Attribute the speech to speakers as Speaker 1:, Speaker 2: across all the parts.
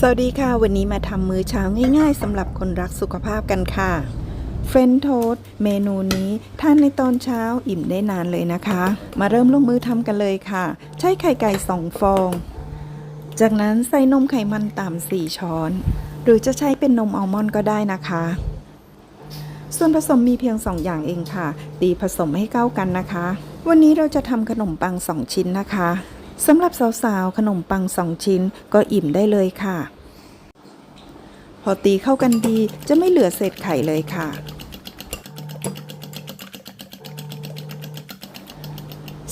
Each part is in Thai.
Speaker 1: สวัสดีค่ะ วันนี้มาทำมื้อเช้าง่ายๆสำหรับคนรักสุขภาพกันค่ะเฟรนโทสเมนูนี้ทานในตอนเช้าอิ่มได้นานเลยนะคะ มาเริ่มลงมือทำกันเลยค่ะ ใช้ไข่ไก่สองฟอง จากนั้นใส่นมไขมันต่ำสี่ช้อน หรือจะใช้เป็นนมอัลมอนด์ก็ได้นะคะ ส่วนผสมมีเพียง2อย่างเองค่ะ ตีผสมให้เข้ากันนะคะ วันนี้เราจะทำขนมปัง2ชิ้นนะคะ สำหรับสาวๆ ขนมปัง2ชิ้นก็อิ่มได้เลยค่ะ พอตีเข้ากันดีจะไม่เหลือเศษไข่เลยค่ะ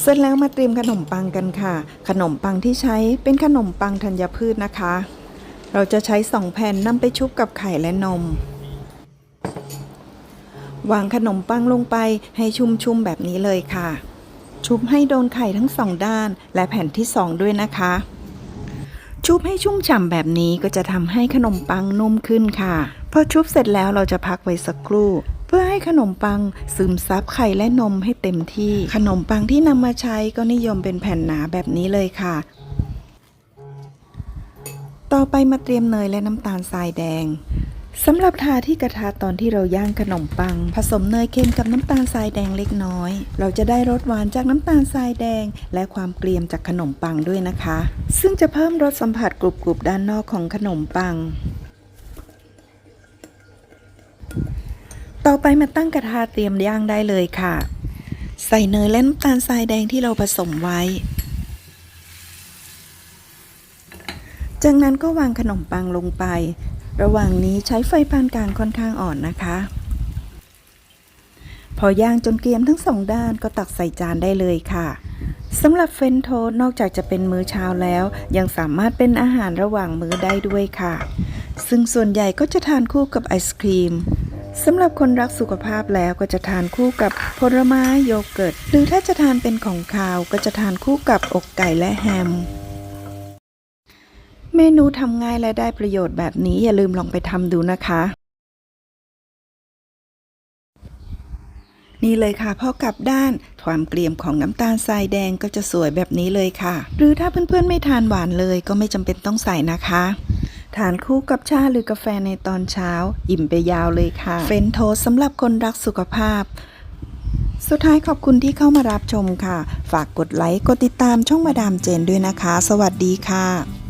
Speaker 1: เสร็จแล้วมาเตรียมขนมปังกันค่ะ ขนมปังที่ใช้เป็นขนมปังธัญพืชนะคะ เราจะใช้2แผ่นนำไปชุบกับไข่และนม วางขนมปังลงไปให้ชุ่มๆแบบนี้เลยค่ะ ชุบให้โดนไข่ทั้งสองด้าน และแผ่นที่สองด้วยนะคะ ชุบให้ชุ่มฉ่ำแบบนี้ก็จะทำให้ขนมปังนุ่มขึ้นค่ะ พอชุบเสร็จแล้วเราจะพักไว้สักครู่ เพื่อให้ขนมปังซึมซับไข่และนมให้เต็มที่ ขนมปังที่นำมาใช้ก็นิยมเป็นแผ่นหนาแบบนี้เลยค่ะ ต่อไปมาเตรียมเนยและน้ำตาลทรายแดง สำหรับทาที่กระทะตอนที่เราย่างขนมปัง ผสมเนยเค็มกับน้ำตาลทรายแดงเล็กน้อย เราจะได้รสหวานจากน้ำตาลทรายแดง และความเกรียมจากขนมปังด้วยนะคะ ซึ่งจะเพิ่มรสสัมผัสกรุบๆด้านนอกของขนมปัง ต่อไปมาตั้งกระทะเตรียมย่างได้เลยค่ะ ใส่เนยและน้ำตาลทรายแดงที่เราผสมไว้ จากนั้นก็วางขนมปังลงไป ระหว่างนี้ใช้ไฟปานกลางค่อนข้างอ่อนนะคะ พอย่างจนเกรียมทั้งสองด้านก็ตักใส่จานได้เลยค่ะสำหรับเฟนโทนอกจากจะเป็นมื้อเช้าแล้ว ยังสามารถเป็นอาหารระหว่างมื้อได้ด้วยค่ะ ซึ่งส่วนใหญ่ก็จะทานคู่กับไอศครีมสำหรับคนรักสุขภาพแล้วก็จะทานคู่กับผลไม้โยเกิร์ต หรือถ้าจะทานเป็นของคาวก็จะทานคู่กับอกไก่และแฮม เมนูทำง่ายและได้ประโยชน์แบบนี้อย่าลืมลองไปทำดูนะคะ นี่เลยค่ะพอกลับด้านความเกรียมของน้ำตาลทรายแดงก็จะสวยแบบนี้เลยค่ะ หรือถ้าเพื่อนๆไม่ทานหวานเลยก็ไม่จำเป็นต้องใส่นะคะทานคู่กับชาหรือกาแฟในตอนเช้า อิ่มไปยาวเลยค่ะ เฟนโทสสำหรับคนรักสุขภาพ สุดท้ายขอบคุณที่เข้ามารับชมค่ะ ฝากกดไลค์ กดติดตามช่องมาดามเจนด้วยนะคะ สวัสดีค่ะ